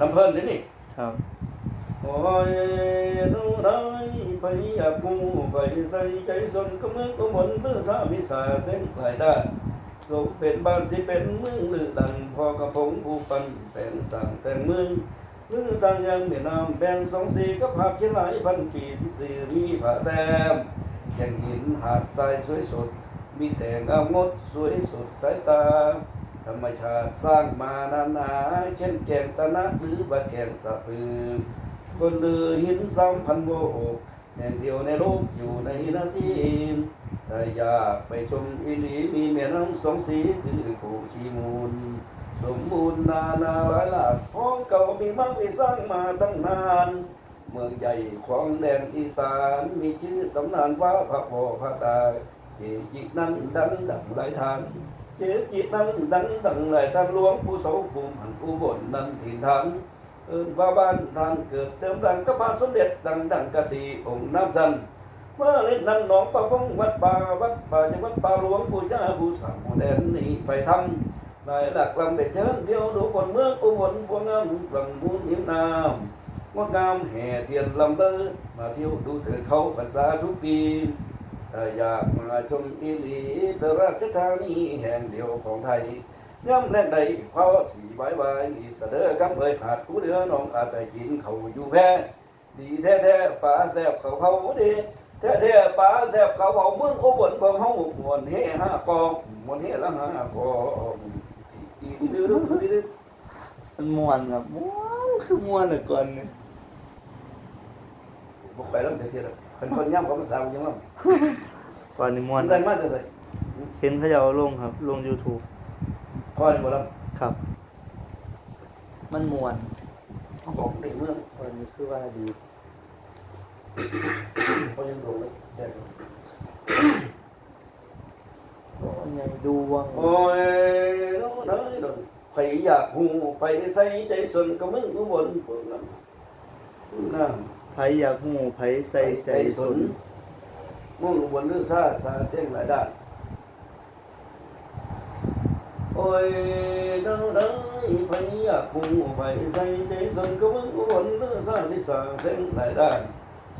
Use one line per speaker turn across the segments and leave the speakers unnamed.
น้ำเพิ่นนี่นี่
ครับ
โอ้ยนู้นายไปอยากกูไปใส่ใจสนก็มึงก็หมนเพื่อสามีสาเส้นหลายด้านลงเป็นบ้านที่เป็นเมืองลือดังพอกระพงผู้ปันเป็นสั่งแต่งเมืองลือสั่งยังเมียนามแบ่งสองสีก็ภาพเขียนหลายพันปีสิสีมีผาแต้มแก่งหินหาดทรายสวยสด มีแต่งามงดสวยสดสายตา ธรรมชาติสร้างมานานาเช่นแกงตะนะหรือว่าแกงสะพือคนลือหินซ้ำพันโบกแห่งเดียวในโลกอยู่ในนาทีถ้าอยากไปชมอีหลีมีแม่น้ำสองสีคือโขงชีมูล สมบูรณ์นานาหลายหลากของเก่ามีมากมีสร้างมาตั้งนาน เมืองใหญ่ของแดนอีสานมีชื่อตำนานว่าพระพ่อพระตาเจจิกนั้นดังดังหลายทาง เจจิตนั้นดังดังหลายท่านหลวงผู้เสาภูมิหันอุบลนั้นถิ่นฐานเอิ้นว่าบ้านทานเกิดเติมดังก็พาสมเด็จดังดังกะสีองค์น้ำจันเมื่อเล่นนั้นหนองประพงวัดป่าวัดป่าจังวัดป่าหลวงผู้เจ้าผู้สั่งผู้แดนนี่ไฟทำนายหลักลำเด็ดเชิญเที่ยวดูคนเมืองอุบลพวงงามกลังมูลหิมน้ำงดงามแห่เทียนลำเลิศมาเที่ยวดูเถิดเขาพรรษาทุกปี ถ้าอยากมาชมอีหลีเป็นราชธานีแห่งเดียวของไทยย่ำแน่นใดเพราะสีใบใบนี่เสดอกำเอยหาดกูเดือน้องอาจไปกินเขาอยู่แพ้ดีแท้แท้ๆป่าแซบเขาเขาดีแท้แท้ๆป่าแซบเขาเขาเมืองโอบนเบิ่งเฮามวนเฮห้ากองมวนเฮละห้ากองดีดีดื้อดื้อดื้อดื้อ
มันม่วนครับม่วนคือม่วนเหลือเกินเนี่ย
บอกไปแล้วเดี๋ยวเทียบ เป็นคนย่ำของภาษายังล่ะ
ก่อนนี่ม่ว
มันนได้มาจะใส่
เห็นเขาจะเอาลงครับลง YouTube
พ่อนี่บ่ล่ะ
ครับ มันม่วน
บอกในเมือง
ก่อนนี้คือว่าดี
เขายังลงเลยแต่
โอ้ยใหญ่ดวง
โอ้ยน้องน้อยดอกใครอยากหูไปใส่ใจส่วนก็มึงกูบนพวกนั้นน้
ไผอยากหูไผใส่ใจสน
มึงบนหรือซาซาเส้นหลายด้านโอ้ยน้องน้อยใครอยากหูไปใส่ใจสนก็มึงบนหรือซาสิซาเส้นหลายด้าน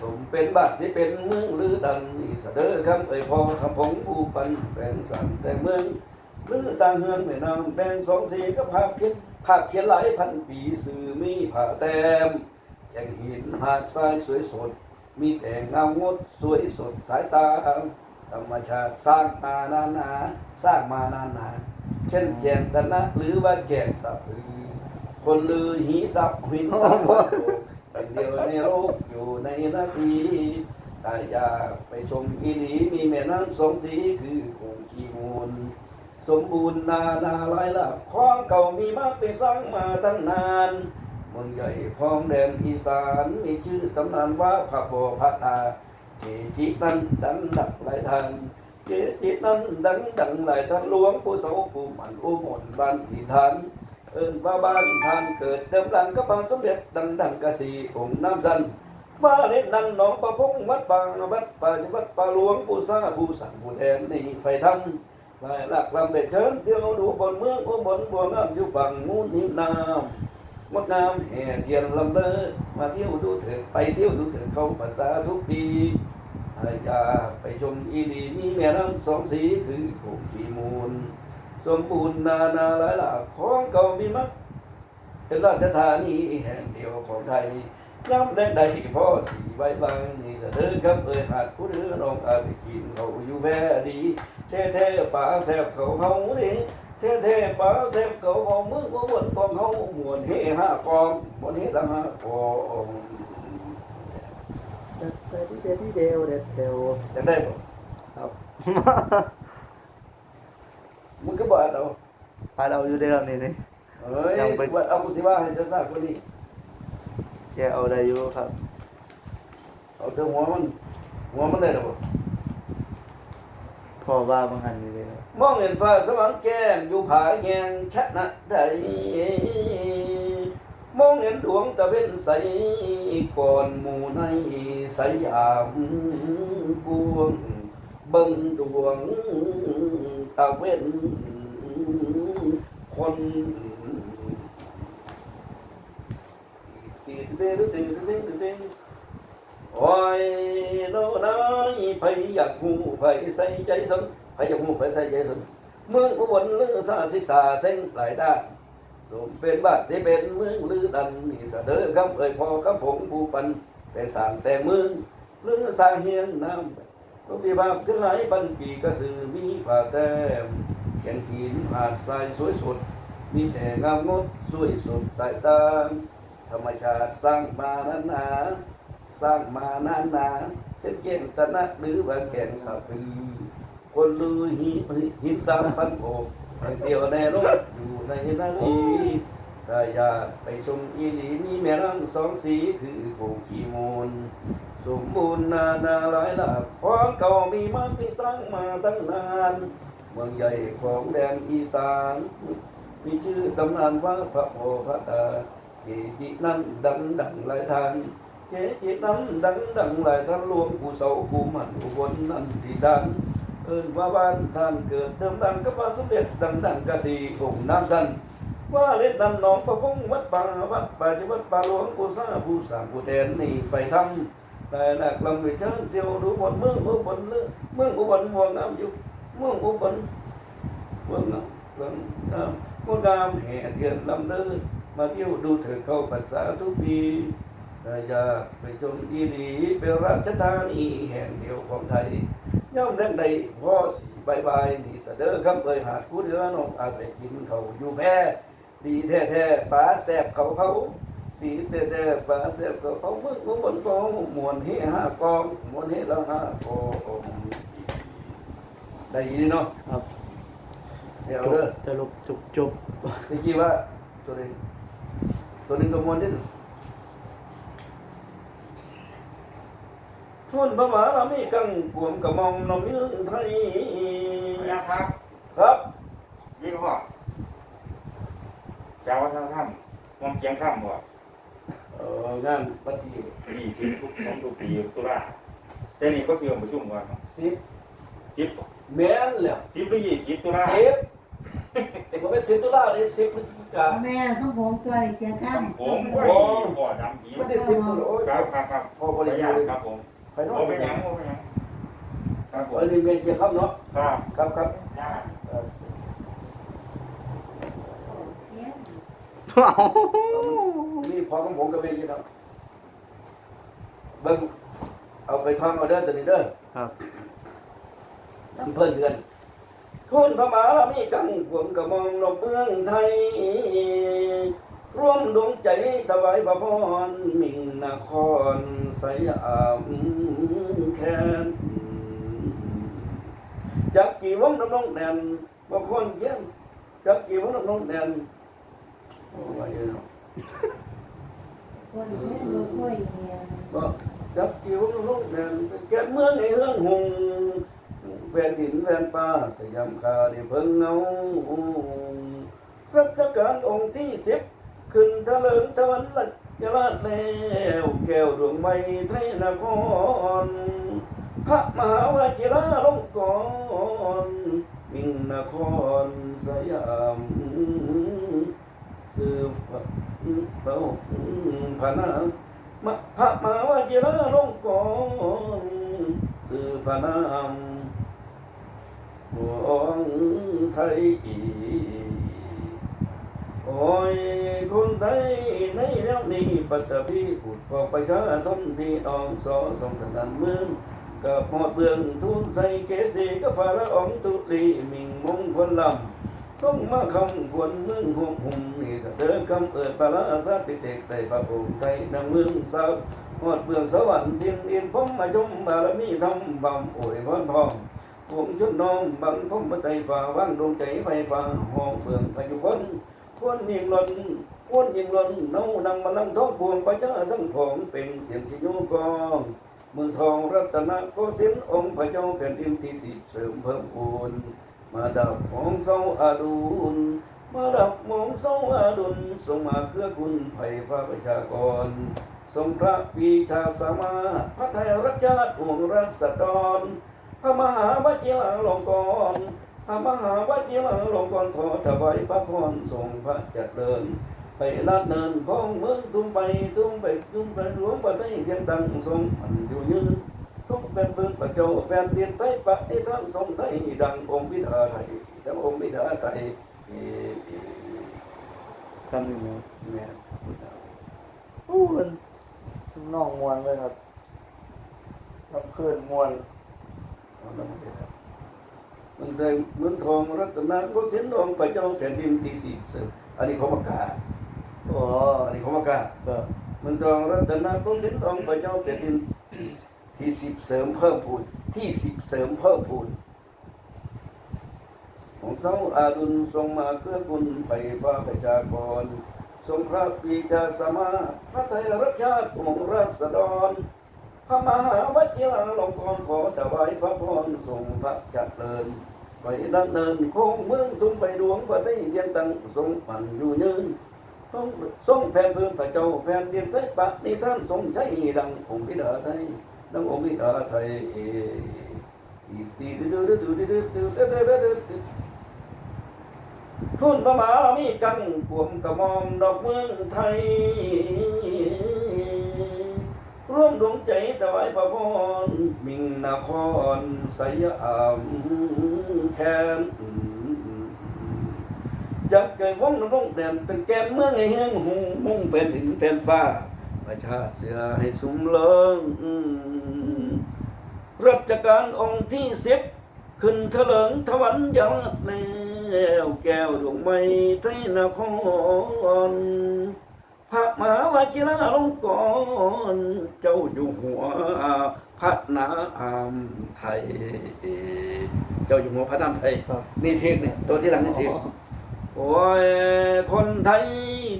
สมเป็นบาทสิเป็นเมืองหรือดังนี่เสดอคำเอ่ยพอคำพงผู้ปันแปลงสั่งแต่เมืองหรือสร้างเฮือนแม่นางแบ่งสองสีก็ภาพเขียนภาพเขียนหลายพันปีสื่อมีผ่าแต้ม แก่งหินหาดทรายสวยสด มีแต่เงามงดสวยสดสายตา ธรรมชาติสร้างมานานนาสร้างมานานนาเช่นแจงตนะหรือว่าแก่งสะพือคนลือหีสับหินสับวัดโลกเป็นเดียวในโลกอยู่ในนาทีถ้าอยากไปชมอีหลีมีแม่น้ำสองสีคือคงขีมูลสมบูรณ์นานาลายลักของเก่ามีมากเป็นสร้างมาตั้งนาน มืองใหญ่ของแดนอีสานมีชื่อตำนานว่าพระโบพระตาเจจินั้นดังดังหลายทางเจจินั้นดังดังหลายท่านหลวงผู้เสาผู้มันอุบลบ้านถิ่นฐานเอิ้นว่าบ้านท่านเกิดเดิมดังก็พระสมเด็จดังดังกะสีองค์น้ำสันมาเล่นนั่นหนองประพงวัดป่าวัดป่างหวัดป่าหลวงผู้สร้างผู้สั่งผู้แทนในไฟทำลายหลักลำเด็ดเชิญเที่ยวดูบนเมืองอุบลบัวงามอยู่ฝั่งนู้นนิ่มน้ำ ดงามแห่เทียนลำเลิศมาเที่ยวดูเถิดไปเที่ยวดูเถิดเขาภาษาทุกปีถ้าอยากไปชมอีดีมีแม่น้ำสองสีคือโขงขีมูล สมบูรณ์นานาหลายหลากของเก่ามีมักเป็นราชธานีแห่งเดียวของไทยย้ำแดงใดพ่อสีใบบางนี่เสดอคำเอ่ยหาดผู้เรือน้องอาไปกินเขาอยู่แพ้ดีเท่ๆป่าแสบเขาเฮาดีเท่เท่ๆป่าเขาเฮาเมืองบ่มวนกองเฮามวนเฮห้ากองมวนเฮละห้ากอง
เด็ ดเด็ดเด็ดเดวเด็ดเดว
จะได้บ่
ครับ
มึงก็บอกเอา
พาเราอยู่ได้แล้วนี่นี่
เอ้ย
ยังไป
ว่าเอากูสิว่า
พ่อว่าบางหันอยู่เลยครับ
มองเห็นฟ้าสว่างแก้มอยู่ผาแหงชัดนะใดมองเห็นดวงตะเวนใสก่อนหมู่ในสยามกวงเบิ่งดวงตะเวนคนตึงตึงตึงตึงตึง โอ้ยโนนายไผอยากหูไผใส่ใจสนไผอยากหูไผใส่ใจสนเมืองอุบลลือซาสิสาเส้นหลายด้านสมเป็นบ้านสิเป็นเมืองลือดันนี่สะเดอคำเอ่ยพอคำผมผู้ปันแต่สางแต่เมืองลือสาเฮียนน้ำก็มีบาปขึ้นหลายปันปีกระสือมีผ่าแต้มแก่นหินหาดทรายสวยสดมีแต่งามงดสวยสดสายตาธรรมชาติสร้างมานานนา สร้างมานานนาเช่นเก่งตะนะหรือว่าแก่งสะพือคนลือหิหินสามพันโอบแห่งเดียวในโลกอยู่ในนาทีถ้าอยากไปชมอีหลีมีแม่น้ำสองสีคือโขงขีมูล สมบูรณ์นานาหลายหลากของเก่ามีมากที่สร้างมาตั้งนาน เมืองใหญ่ของแดนอีสาน มีชื่อตำนานว่าพระโอพระตาเกจินั้นดังดังหลายทาง เกจินั้นดังดังหลายท่านรวมผู้เสาผู้มันผู้บนนั้นที่ดังเอิ้นว่าบ้านท่านเกิดเดิมดังกับว่าสมเด็จดังดังกะสีองค์น้ำสันว่าเล่นดันหนองประพงวัดป่าวัด ป่าจิวัดป่าหลวงผู้สร้างผู้สร้างผู้แทนนี่ไฟทำแต่หลักลำไปเชิญเที่ยวดูบนเมืองอุบลเลือเมืองอุบลม่วงน้ำอยู่เมืองอุบลเมืองน้ำเมืองน้ำเมืองงามแห่เทียนลำเดินมาเที่ยวดูเถิดเข้าภาษาทุกปีแต่อยากไปชมอีหลีเป็นราชธานีแห่งเดียวของไทยย่อมเล่นใดพ่อสีบายบายนี่เสะเด้อคำเอ่ยหาดผู้เดือน้องอาจไปกินเขาอยู่แพ้ดีแท้แท้ๆปลาแสบเขาเขาดีแท้แท้ๆปลาแสบเขาเขาเมื่อวันบนกองมวนเฮห้ากองมวนเฮละห้ากองได้ยินเนาะ
ครับ
เดี๋ยว
จบ
เด้อ
สรุปจบจบ
ตะกี้ว่าตัวหนึงตัวหนึงก็มวนที่ ทุนพระมหาเรามีกังกวมกระมองนมยืนไทย
นะครับ
ครับ
ยี่ห้อเจ้าวัฒนธรรมมองเกียงข้ามบ่
เอองานปฏิ
ยี่สิบทุกของทุกปีตุลาแต่นี่ก็เสื่อมประชุมก่อน
สิบ
สิบ
แม่นแล้ว
สิบหรือยี่สิบตุลา
สิบผมเป็นสิบตุลาเลยสิบพฤศจิกา
แม่ข้างผมตัวอีกเจ้าข้าม
ทำผมไว้บ่อดำผี
ไม่ได้สิบตุลาโอ้ย
ครับครับครับ
พอ
ข
บ
ออ
ริ
นุ
ยา
ญาต
ต
ครับผม
ไปโน้
โอ้
น
ไม่ยังโอ้ไม่ยังครับผ
เอ
ม
อนี่เมนเกียร์ครับเนาะ
ครับ
ครับครับ
จ้า
เออ
เอา
นี่พอของผมกับเมนเกียร์ครับเบิ้งเอาไปท่องเอาเด้อตัวนี้เด้อ
ครับ
น้ำเพิ่นเดือนทุนพระมหามีกังกวมกระมองลมเมืองไทย ร่วมดวงใจถวายพระพรมิ่งนครสยาม แค้นจักกี่วงน้ำนองแดนบ่คนเขียนจักกี่วงน้ำนองแดนโอ้ยเนาะ
คนเล่นรถกล้วยเนี่ย
บ่จักกี่วงน้ำนองแดนแก่นเมืองในเฮืองหงแฟนถิ่นแฟนป่าสยามคาได้เพิ่งเงารัชกาลองค์ที่สิบขึ้นทะเลิงทะวันลัด ยาลาดแล้วแก้วดวงไม้ไทยนครพระมหาวชิราลงกรมิ่งนครสยามสืบเบาพนามพระมหาวชิราลงกรสืบพนามของไทยอี โอ้ยคนไทยในแล้วนี้ปัตตพีผุดพอกประชาชนพี่น้องสอสองสันดานเมืองกับหอดเบืองทุนใส่เกสีก็ฟ้าละอองตุลีมิงมงคลลำส่งมาคำควรเมืองหุมหุมนี่สะเดินคำเอิดปลาละอาสาพิเศษในพระองค์ไทยดังเมืองสาวหอดเบืองสวรรค์ทินอินพมมาชมบารมีทำบำโอยพรพองวงชุดน้องบังพมปไตยฝ่าว่างดวงใจไฟฟ้าห้องเบืองพายุคน ควรยิงล่นควรยิงล่นเน่านังมาลังท้องพวงประชาทั้งผมเป็นเสียงชิโยกองเมืองทองรัตนโกสินทร์องค์พระเจ้าแผ่นดินที่สิบเสริมเพิ่มพูนมาดับของเศร้าอาดุลมาดับมองเศร้าอาดุลทรงมาเพื่อคุณไผ่ฟ้าประชากร ทรงพระปีชาสามาพระไทยรักชาติห่วงรัศดรพระมหาวชิราลงกร ณ์พระมหาวชิราลวงกรณ์ขอถวายพระพรทรงพระจัดเจริญไปลาดเนินพ้องเมืองทุ่มไปทุ่มไปทุ่มไปหลวงประเทศเทียงตังทรงมันอยู่ยืนทรงเป็นปืนประเจ้าแฟนเตียนไทยปะนิทานทรงไทยดังองค์บิดาไทยดังองค์บิดาไทยเอ่อเอ่อ
ทำอยู่ไหม
แม่บิดา
โอ้มันน้องมวนเลยครับทำเพื่อนมวน
เอาล ม่ได้เมืองไทยเมืองทองรัตนโกสินทร์องค์พระเจ้าแผ่นดินที่สี่เสริมอันนี้เขาประกาศ
อ๋อ
อันนี้เขาประกาศ
ก็
เมืองทองรัตนโกสินทร์องค์พระเจ้าแผ่นดินที่ที่สิบเสริมเพิ่มพูนที่สิบเสริมเพิ่มพูนของเสาอาดุลทรงมาเกื้อกุลไผ่ฟ้าประชากรทรงพระปีชาสมาพระไทยรักชาติองค์ราษฎร พระมหาวชิราลงกรขอถวายพระพรทรงพระจักเจริญไปดำเนินโค้งเมืองทุ่มไปดวงประเทศเทียงตังทรงมันอยู่ยืนทรงทรงแผ่นพื้นพระเจ้าแผ่นดินไทยปะนิท่านทรงใช้ดังองค์บิดาไทยดังองค์บิดาไทยอีตีดื้อดื้อดื้อดื้อดื้อดื้อดื้อดื้อดื้อดื้อทุนพระมหาเรามีกันปวมกระมอมดอกเมืองไทย ร่วมดวงใจถวายพระพรมิ่งนครสยามแคนจักเกิดว่องนร่องแดนเป็นแกนเมืองให้แห้งหูมุ่งเป็นถึงแผ่นฟ้า ประชาเสือให้สุมเลิงรัชกาลองค์ที่สิบขึ้นเถลิงทวันยาดแล้วแก้วดวงไม้ไทยนครพ ระมหาวชิราลงกรณ์เจ้าอยู่หัวพระนามไทย เจ้าอยู่หัวพระนามไทย
ครับ
นี่เทกเนี่ยตัวที่หลังนี่เทกโอ้ยคนไทย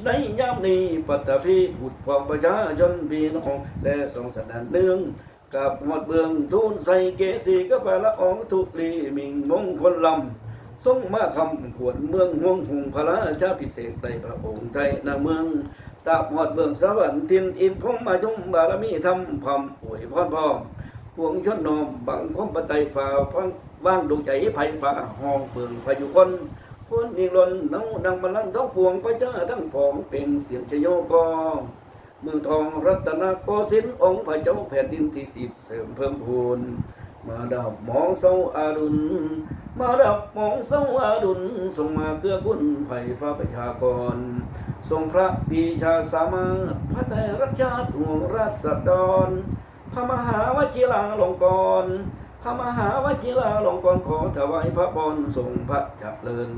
ในยามนี้ปัตตภีบุตรของประชาชนพี่น้องแซ่สองสันดานเนื่องกับหมดเบืองทูนใส่เกสีกาแฟละอองทุลีมิงมงคลลำทรงมาคำขวนเมืองห่วงหุงพระราชาพิเศษในพระองค์ไทยนาเมือง สาหอดเบืองสวรรค์ทินอินพงมาชมบารมีธรรมป่วยพรพ่อพวงชนนอมบังพมปไตยฝ่าฟังว่างดวงใจไผ่ฝ่าห้องเบืองพายุคนคนนิรนเนาดังบัลลังก์ท้องพวงพระเจ้าทั้งผองเป็นเสียงชโยกองเมืองทองรัตนโกสินทร์องค์พระเจ้าแผ่นดินที่สิบเสริมเพิ่มพูนมาดับมองเศร้าอารุณ มาดับมองเศร้าอารุณส่งมาเกื้อกุลไผ่ฟ้าประชากร ทรงพระปีชาสามารถพระไตรรัชชาติห่วงราษฎรพระมหาวชิราลงกรพระมหาวชิราลงกรขอถวายพระพรทรงพระจับเจริญ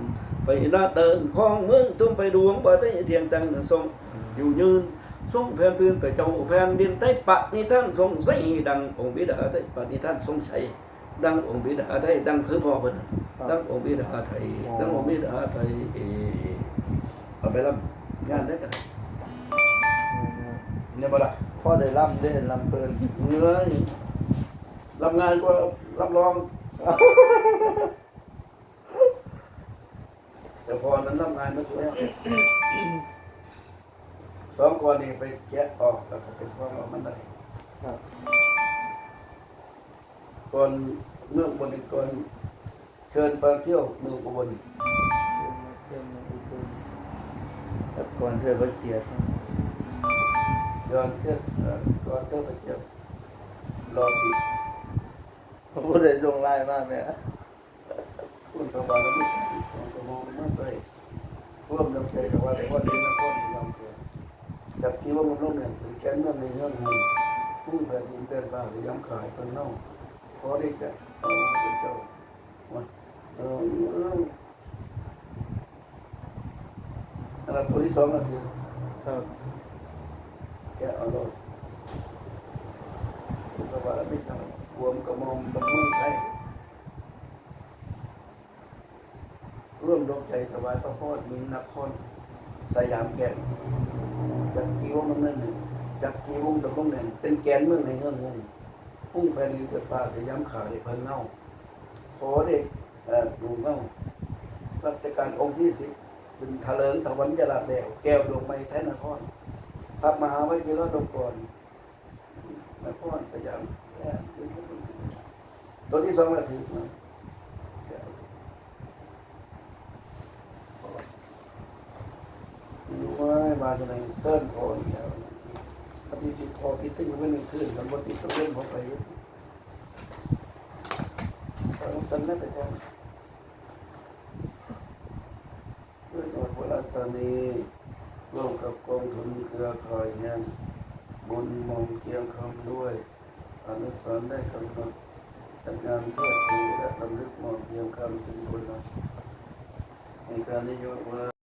ไปนาเดินคลองเมืองทุ่มไปดวงประเทศเทียงตังทรงอยู่ยืนทรงแผ่นพื้นไปเจ้าแผ่นดินใต้ปะนิท่านทรงใส่ดังองค์บิดาใต้ปะนิท่านทรงใช้ ดังองค์บิดาไทยดังคือพ่อเพิ่นน่ะดังองค์บิดาไทยดังองค์บิดาไทยเออเอาไปรับงานได้กันเนี่ยบ่ล่ะ
พ่อได้ล่ำได้ล่ำเพื่อน
เนื้อรับงานก็รับรองแต่พอนั้นรับงานมาสวยสองคนนี่ไปแกะออกแล้วก็เป็นพ่อมันได้
ครับ
ก่อนเมืองบนอีกก่อนเชิญไปเที่ยวเมืองอุบล
เพื่อนมาอุบลแต่ก่อนเธอไปเขียดนะ
ย้อนเที่ยวเอ่อก่อนเที่ยวไปเที่ยวรอสิ
ผมก็ได้ส่งไลน์มาเนี่ย
คุณประวัติแล้วไม่ใช่ของกระมองมันไปร่วมน้ำใจแต่ว่าแต่ว่าเรียนนักคนนำเกิดจากที่ว่ามันลงเนี่ยเป็นแค่เมื่อในเรื่องหนึ่งผู้แผ่นดินเป็นบ้าหรือย้ำขายเป็นเน่า ขอได้จะเอาเจ้าว่าเอออันนั้นตัวที่สองก็คือ
ครับ
แกเอาเลยกระบะไม่ทำรวมกระมอมกับมือไทยร่วมดวงใจถวายพระพรมีนครสยามแก่นจากกีวงน้ำเนินหนึ่งจากกีวงตะบงหนึ่งเป็นแกนเมืองในเฮืองงง พุ่งแผ่นดินเกิดฟ้าสยามขาได้เพิ่นเน่าขอเด็กเอ่อดูเน่ารัชกาลองค์ที่สิบเป็นทะเลิงถวันยาลาแดวแก้วดวงไม้แทนนครพระมหาวชิรดงกรนครสยามตัวที่สองก็ถือมาอยู่ว่ามาจากไหนเซิร์นพออีกแล้ว ปฏิสิทธิ์พอติดตึ้งไว้หนึ่งคืนมันปฏิต้องเล่นพอไปต้องสันนั่นแต่กันด้วยจังหวัดอุบราชธานีร่วมกับกองทุนเครือข่ายงานบุญมองเกียงคำด้วยอนุสรณ์ได้กำหนดจัดงานเทิดทูและรำลึกมองเกียงคำถึงคนในการนิยม